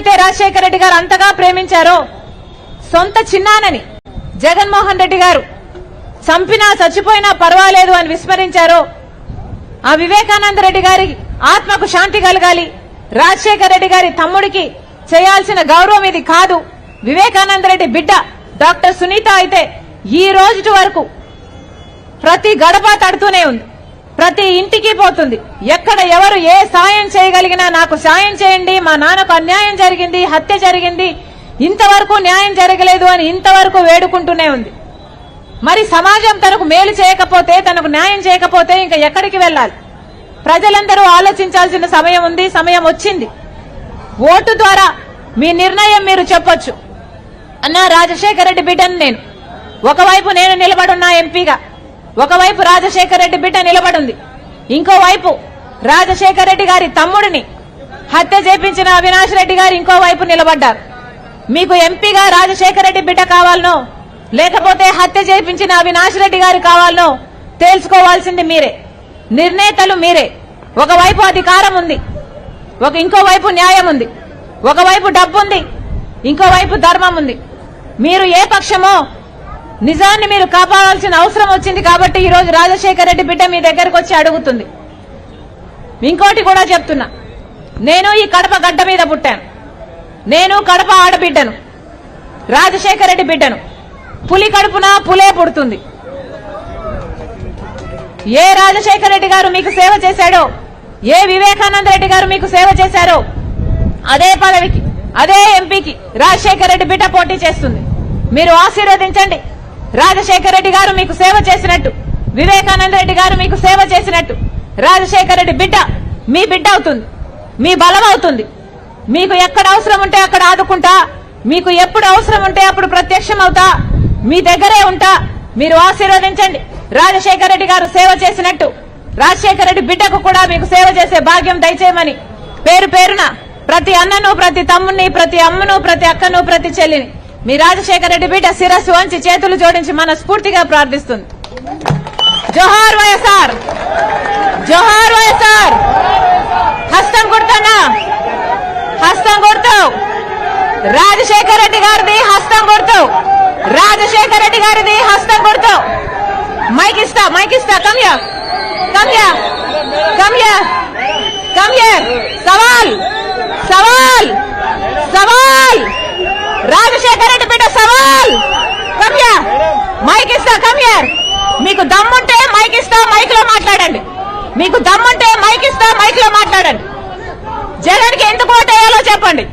ఎవరినైతే రాజశేఖర రెడ్డి గారు అంతగా ప్రేమించారో సొంత చిన్నానని జగన్మోహన్ రెడ్డి గారు చంపినా చచ్చిపోయినా పర్వాలేదు అని విస్మరించారో ఆ వివేకానంద రెడ్డి గారి ఆత్మకు శాంతి కలగాలి రాజశేఖర రెడ్డి గారి తమ్ముడికి చేయాల్సిన గౌరవం ఇది కాదు. వివేకానంద రెడ్డి బిడ్డ డాక్టర్ సునీత అయితే ఈ రోజు వరకు ప్రతి గడప తడుతూనే ఉంది. ప్రతి ఇంటికి పోతుంది. ఎక్కడ ఎవరు ఏ సాయం చేయగలిగినా నాకు సాయం చేయండి మా నాన్నకు అన్యాయం జరిగింది హత్య జరిగింది ఇంతవరకు న్యాయం జరగలేదు అని ఇంతవరకు వేడుకుంటూనే ఉంది. మరి సమాజం తనకు మేలు చేయకపోతే తనకు న్యాయం చేయకపోతే ఇంకా ఎక్కడికి వెళ్ళాలి? ప్రజలందరూ ఆలోచించాల్సిన సమయం ఉంది సమయం వచ్చింది. ఓటు ద్వారా మీ నిర్ణయం మీరు చెప్పొచ్చు. అన్న రాజశేఖర రెడ్డి బిడ్డను నేను. ఒకవైపు నేను నిలబడున్నా ఎంపీగా. ఒకవైపు రాజశేఖర రెడ్డి బిడ్డ నిలబడింది ఇంకోవైపు రాజశేఖర రెడ్డి గారి తమ్ముడిని హత్య చేపించిన అవినాష్ రెడ్డి గారు ఇంకోవైపు నిలబడ్డారు. మీకు ఎంపీగా రాజశేఖర రెడ్డి బిడ్డ కావాలనో లేకపోతే హత్య చేపించిన అవినాష్ రెడ్డి గారు కావాలనో తేల్చుకోవాల్సింది మీరే. నిర్ణేతలు మీరే. ఒకవైపు అధికారం ఉంది ఒక ఇంకోవైపు న్యాయం ఉంది ఒకవైపు డబ్బు ఉంది ఇంకోవైపు ధర్మం ఉంది. మీరు ఏ పక్షమో నిజాన్ని మీరు కాపాడాల్సిన అవసరం వచ్చింది కాబట్టి ఈరోజు రాజశేఖర రెడ్డి బిడ్డ మీ దగ్గరకు వచ్చి అడుగుతుంది. ఇంకోటి కూడా చెప్తున్నా. నేను ఈ కడప గడ్డ మీద పుట్టాను. నేను కడప ఆడబిడ్డను. రాజశేఖర రెడ్డి బిడ్డను. పులి కడుపున పులే పుడుతుంది. ఏ రాజశేఖర రెడ్డి గారు మీకు సేవ చేశాడో ఏ వివేకానంద రెడ్డి గారు మీకు సేవ చేశారో అదే పదవికి అదే ఎంపీకి రాజశేఖర రెడ్డి బిడ్డ పోటీ చేస్తుంది. మీరు ఆశీర్వదించండి. రాజశేఖర రెడ్డి గారు మీకు సేవ చేసినట్టు వివేకానంద రెడ్డి గారు మీకు సేవ చేసినట్టు. రాజశేఖర రెడ్డి బిడ్డ మీ బిడ్డ అవుతుంది మీ బలం అవుతుంది. మీకు ఎక్కడ అవసరం ఉంటే అక్కడ ఆదుకుంటా మీకు ఎప్పుడు అవసరం ఉంటే అప్పుడు ప్రత్యక్షం అవుతా మీ దగ్గరే ఉంటా మీరు ఆశీర్వదించండి. రాజశేఖర రెడ్డి గారు సేవ చేసినట్టు రాజశేఖర రెడ్డి బిడ్డకు కూడా మీకు సేవ చేసే భాగ్యం దయచేయమని పేరు పేరున ప్రతి అన్నను ప్రతి తమ్ముని ప్రతి అమ్మను ప్రతి అక్కను ప్రతి చెల్లిని మీ రాజశేఖర రెడ్డి బిడ్డ శిరస్సు వంచి చేతులు జోడించి మనస్ఫూర్తిగా ప్రార్థిస్తుంది. జోహార్ వైఎస్ఆర్! జోహార్ వైఎస్ఆర్! హస్తం కొడుతున్నా హస్తం కొడుతావు. రాజశేఖర రెడ్డి గారిది హస్తం కొడుతావు. రాజశేఖర రెడ్డి గారిది హస్తం కొడుతావు. మైక్ ఇస్తా మైక్ ఇస్తా. కమ్యా కమ్యా కమ్యా సవాల్ సవాల్ సవాల్ రాజశేఖర రెడ్డి బిడ్డ సవాల్ కమ్యా మైక్ ఇస్తా కమ్యా మీకు దమ్ముంటే మైక్ ఇస్తా మైక్లో మాట్లాడండి. మీకు దమ్ముంటే మైక్ ఇస్తా మైక్లో మాట్లాడండి. జగన్కి ఎందుకు ఓటేయాలో చెప్పండి.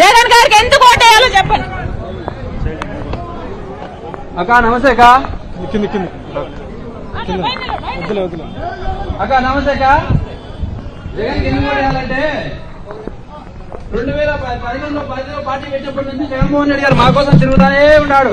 జగన్ గారికి ఎందుకు ఓటేయాలో చెప్పండి. అక్క నమస్తే అక్క. కింద కింద. వద్దులే వద్దులే. అక్క నమస్తే అక్క. జగన్ ఎన్ని వేయాలంటే రెండు వేల పదిహేనులో పదిలో పార్టీ పెట్టినప్పటి నుంచి జగన్మోహన్ రెడ్డి గారు మా కోసం తిరుగుతానే ఉన్నాడు.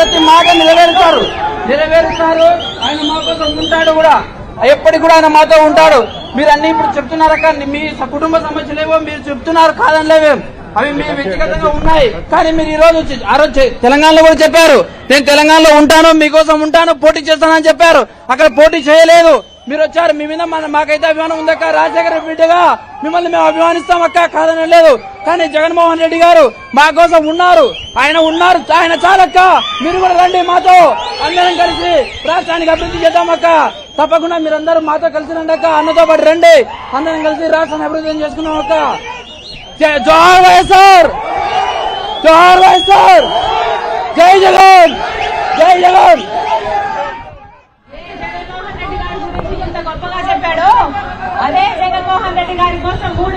ప్రతి మాట నెరవేరుతారు. నెరవేరుస్తారు. ఆయన మా కోసం ఉంటాడు కూడా. ఎప్పటికి కూడా ఆయన మాతో ఉంటాడు. మీరు అన్ని ఇప్పుడు చెప్తున్నారక్క మీ కుటుంబ సమస్యలేవో మీరు చెప్తున్నారు కాదనిలేవే అవి మీ వ్యక్తిగతంగా ఉన్నాయి. కానీ మీరు ఈ రోజు వచ్చి- ఆ రోజు తెలంగాణలో కూడా చెప్పారు. నేను తెలంగాణలో ఉంటాను మీకోసం ఉంటాను పోటీ చేస్తానని చెప్పారు. అక్కడ పోటీ చేయలేదు. మీరు వచ్చారు మీ మీద మన మాకైతే అభిమానం ఉందక్క రాజశేఖర రెడ్డి బిడ్డగా మిమ్మల్ని మేము అభిమానిస్తాం అక్క. కాదని లేదు. కానీ జగన్మోహన్ రెడ్డి గారు మా కోసం ఉన్నారు. ఆయన ఉన్నారు. ఆయన చాలక్క మీరు కూడా రండి మాతో. అందరం కలిసి రాష్ట్రానికి అభివృద్ధి చేద్దాం అక్క. తప్పకుండా మీరందరూ మాతో కలిసి రండి అక్క. అన్నతో పాటు రండి. అందరం కలిసి రాష్ట్రాన్ని అభివృద్ధి చేసుకున్నాం అక్క. జై- జోహార్ వైఎస్ఆర్! జోహార్ వైఎస్ఆర్! జై జగన్! రెడ్డి గారి కోసం మూడు